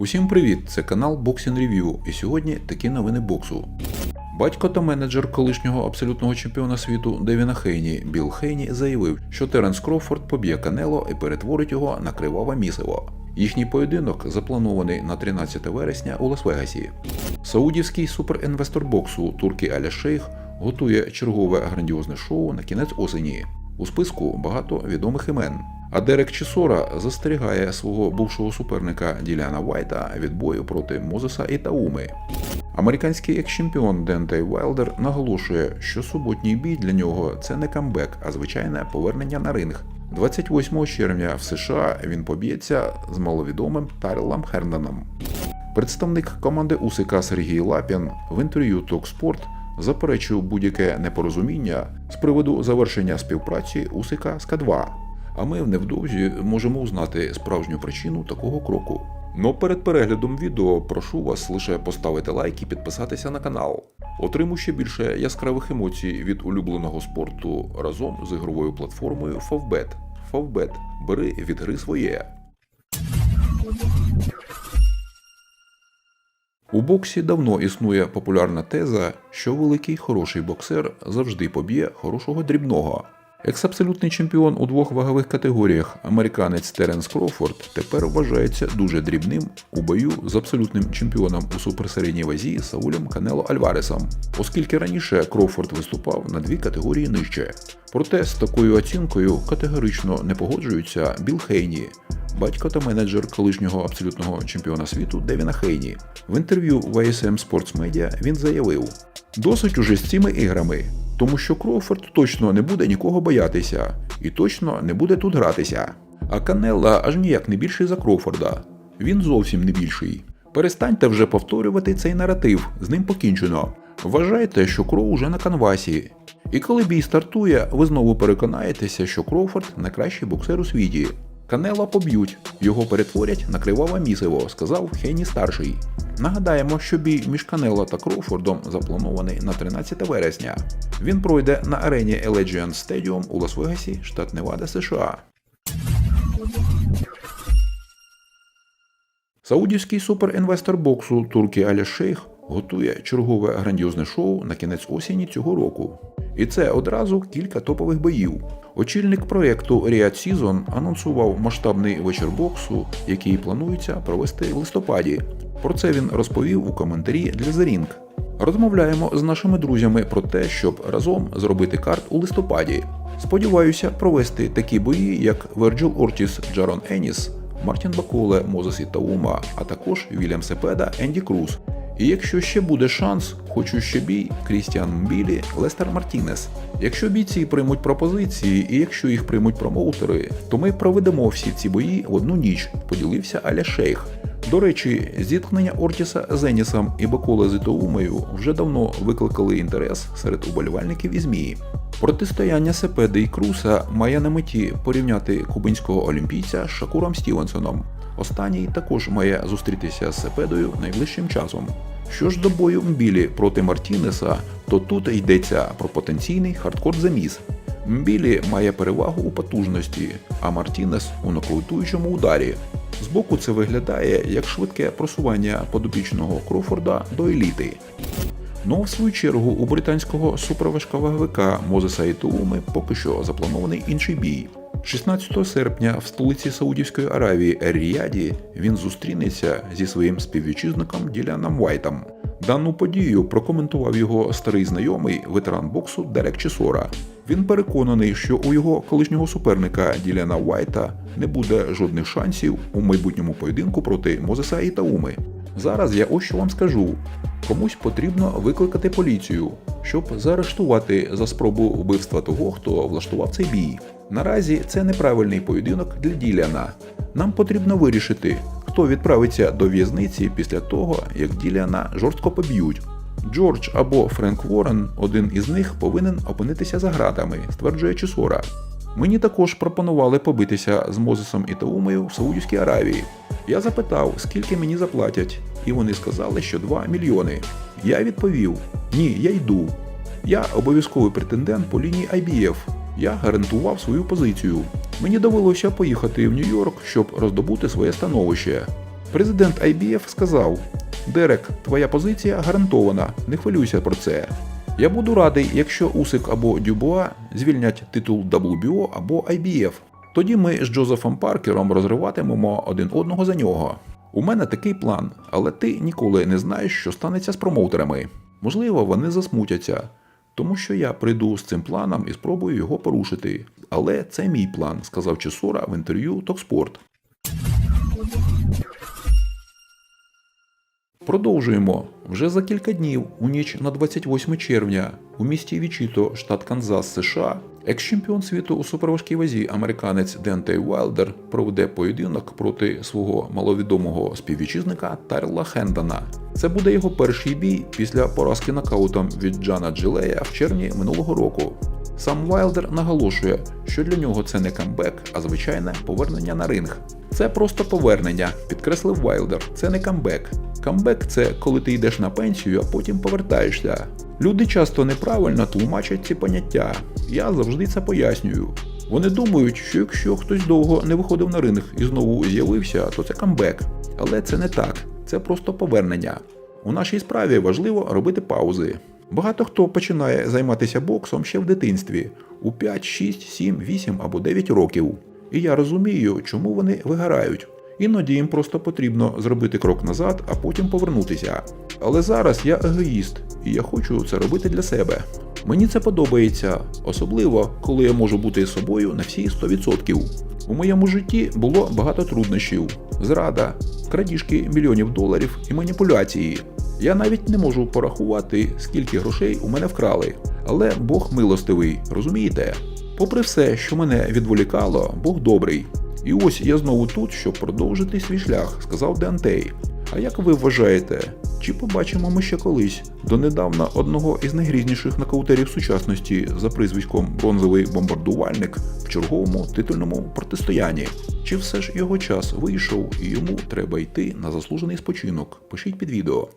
Усім привіт! Це канал Boxing Review і сьогодні такі новини боксу. Батько та менеджер колишнього абсолютного чемпіона світу Девіна Хейні Білл Хейні заявив, що Теренс Кроуфорд поб'є Канело і перетворить його на криваве місиво. Їхній поєдинок запланований на 13 вересня у Лас-Вегасі. Саудівський суперінвестор боксу Туркі Аля Шейх готує чергове грандіозне шоу на кінець осені. У списку багато відомих імен. А Дерек Чісора застерігає свого бувшого суперника Діляна Вайта від бою проти Мозеса і Тауми. Американський екс-чемпіон Дентей Вайлдер наголошує, що суботній бій для нього це не камбек, а звичайне повернення на ринг. 28 червня в США він поб'ється з маловідомим Тайлом Хернаном. Представник команди Усика Сергій Лапін в інтерв'ю Токспорт заперечив будь-яке непорозуміння з приводу завершення співпраці Усика з К2. А ми невдовзі можемо узнати справжню причину такого кроку. Но перед переглядом відео прошу вас лише поставити лайк і підписатися на канал. Отримуй ще більше яскравих емоцій від улюбленого спорту разом з ігровою платформою Favbet. Favbet. Бери від гри своє. У боксі давно існує популярна теза, що великий хороший боксер завжди поб'є хорошого дрібного. Екс-абсолютний чемпіон у двох вагових категоріях американець Теренс Кроуфорд тепер вважається дуже дрібним у бою з абсолютним чемпіоном у суперсередній вазі Саулем Канело Альваресом, оскільки раніше Кроуфорд виступав на дві категорії нижче. Проте з такою оцінкою категорично не погоджуються Білл Хейні, батько та менеджер колишнього абсолютного чемпіона світу Девіна Хейні. В інтерв'ю в ISM Sports Media він заявив: досить уже з цими іграми, тому що Кроуфорд точно не буде нікого боятися і точно не буде тут гратися. А Канелла аж ніяк не більший за Кроуфорда. Він зовсім не більший. Перестаньте вже повторювати цей наратив, з ним покінчено. Вважайте, що Кроу уже на канвасі. І коли бій стартує, ви знову переконаєтеся, що Кроуфорд найкращий боксер у світі. Канела поб'ють, його перетворять на криваве місиво, сказав Хейні старший. Нагадаємо, що бій між Канело та Кроуфордом запланований на 13 вересня. Він пройде на арені Allegiant Stadium у Лас-Вегасі, штат Невада, США. Саудівський суперінвестор боксу Туркі Аля Шейх готує чергове грандіозне шоу на кінець осені цього року. І це одразу кілька топових боїв. Очільник проєкту Riyadh Season анонсував масштабний вечір боксу, який планується провести в листопаді. Про це він розповів у коментарі для The Ring. Розмовляємо з нашими друзями про те, щоб разом зробити карт у листопаді. Сподіваюся провести такі бої, як Верджил Ортіс, Джарон Еніс, Мартін Баколе, Мозес Ітаума, а також Вільям Сепеда, Енді Круз. І якщо ще буде шанс, хочу ще бій Крістіан Мбілі, Лестер Мартінес. Якщо бійці приймуть пропозиції, і якщо їх приймуть промоутери, то ми проведемо всі ці бої в одну ніч, поділився Аля Шейх. До речі, зіткнення Ортіса з Енісом і Бакола з Ітоумою вже давно викликали інтерес серед уболівальників і ЗМІ. Протистояння Сепеди і Круса має на меті порівняти кубинського олімпійця з Шакуром Стівенсоном. Останній також має зустрітися з Сепедою найближчим часом. Що ж до бою Мбілі проти Мартінеса, то тут йдеться про потенційний хардкор заміс. Мбілі має перевагу у потужності, а Мартінес у нокаутуючому ударі. Збоку це виглядає як швидке просування подопічного Крофорда до еліти. Ну в свою чергу у британського суперважковаговика Мозеса Ітууми поки що запланований інший бій. 16 серпня в столиці Саудівської Аравії Ер-Ріяді він зустрінеться зі своїм співвітчизником Діляном Вайтом. Дану подію прокоментував його старий знайомий ветеран боксу Дерек Чесора. Він переконаний, що у його колишнього суперника Діляна Вайта не буде жодних шансів у майбутньому поєдинку проти Мозеса і Тауми. Зараз я ось що вам скажу: комусь потрібно викликати поліцію, щоб заарештувати за спробу вбивства того, хто влаштував цей бій. Наразі це неправильний поєдинок для Діляна. Нам потрібно вирішити, хто відправиться до в'язниці після того, як Діляна жорстко поб'ють. Джордж або Френк Ворен, один із них повинен опинитися за гратами, стверджує Чесора. Мені також пропонували побитися з Мозесом і Таумою в Саудівській Аравії. Я запитав, скільки мені заплатять, і вони сказали, що 2 мільйони. Я відповів: ні, я йду. Я обов'язковий претендент по лінії IBF. Я гарантував свою позицію. Мені довелося поїхати в Нью-Йорк, щоб роздобути своє становище. Президент IBF сказав: Дерек, твоя позиція гарантована, не хвилюйся про це. Я буду радий, якщо Усик або Дюбуа звільнять титул WBO або IBF. Тоді ми з Джозефом Паркером розриватимемо один одного за нього. У мене такий план, але ти ніколи не знаєш, що станеться з промоутерами. Можливо, вони засмутяться, тому що я прийду з цим планом і спробую його порушити. Але це мій план, сказав Чесора в інтерв'ю Токспорт. Продовжуємо. Вже за кілька днів, у ніч на 28 червня, у місті Вічіто, штат Канзас, США, екс-чемпіон світу у суперважкій вазі американець Дентей Уайлдер проведе поєдинок проти свого маловідомого співвітчизника Тарла Хендана. Це буде його перший бій після поразки нокаутом від Джана Джилея в червні минулого року. Сам Вайлдер наголошує, що для нього це не камбек, а звичайне повернення на ринг. Це просто повернення, підкреслив Вайлдер. Це не камбек. Камбек це коли ти йдеш на пенсію, а потім повертаєшся. Люди часто неправильно тлумачать ці поняття. Я завжди це пояснюю. Вони думають, що якщо хтось довго не виходив на ринг і знову з'явився, то це камбек. Але це не так, це просто повернення. У нашій справі важливо робити паузи. Багато хто починає займатися боксом ще в дитинстві у 5, 6, 7, 8 або 9 років. І я розумію, чому вони вигорають. Іноді їм просто потрібно зробити крок назад, а потім повернутися. Але зараз я егоїст, і я хочу це робити для себе. Мені це подобається, особливо коли я можу бути собою на всі 100%. У моєму житті було багато труднощів: зрада, крадіжки мільйонів доларів і маніпуляції. Я навіть не можу порахувати, скільки грошей у мене вкрали. Але Бог милостивий, розумієте? Попри все, що мене відволікало, Бог добрий. І ось я знову тут, щоб продовжити свій шлях, сказав Дантей. А як ви вважаєте, чи побачимо ми ще колись донедавна одного із найгрізніших нокаутерів сучасності за прізвиськом бронзовий бомбардувальник в черговому титульному протистоянні? Чи все ж його час вийшов і йому треба йти на заслужений спочинок? Пишіть під відео.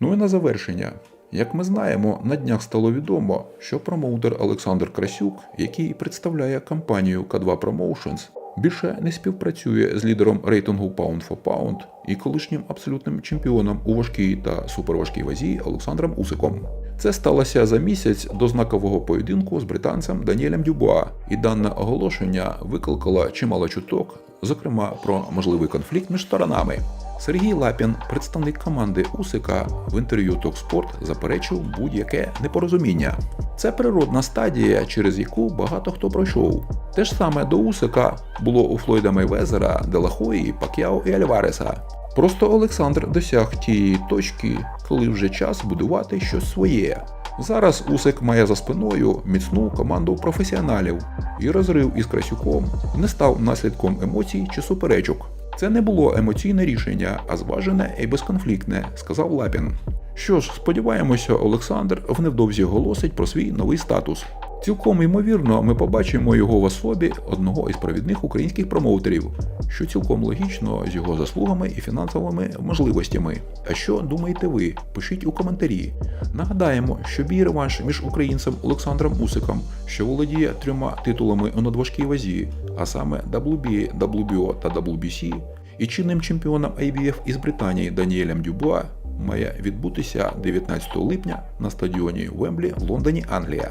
Ну і на завершення. Як ми знаємо, на днях стало відомо, що промоутер Олександр Красюк, який представляє компанію K2 Promotions, більше не співпрацює з лідером рейтингу Pound for Pound і колишнім абсолютним чемпіоном у важкій та суперважкій вазі Олександром Усиком. Це сталося за місяць до знакового поєдинку з британцем Даніелем Дюбуа, і дане оголошення викликало чимало чуток, зокрема про можливий конфлікт між сторонами. Сергій Лапін, представник команди Усика, в інтерв'ю Токспорт заперечив будь-яке непорозуміння. Це природна стадія, через яку багато хто пройшов. Те ж саме до Усика було у Флойда Мейвезера, Делахої, Пакяо і Альвареса. Просто Олександр досяг тієї точки, коли вже час будувати щось своє. Зараз Усик має за спиною міцну команду професіоналів, і розрив із Красюком не став наслідком емоцій чи суперечок. Це не було емоційне рішення, а зважене і безконфліктне, сказав Лапін. Що ж, сподіваємося, Олександр вневдовзі оголосить про свій новий статус. Цілком ймовірно, ми побачимо його в особі одного із провідних українських промоутерів, що цілком логічно з його заслугами і фінансовими можливостями. А що думаєте ви? Пишіть у коментарі. Нагадаємо, що бій реванш між українцем Олександром Усиком, що володіє трьома титулами у надважкій вазі, а саме WBA, WBO та WBC, і чинним чемпіоном IBF із Британії Даніелем Дюбуа має відбутися 19 липня на стадіоні Вемблі в Лондоні, Англія.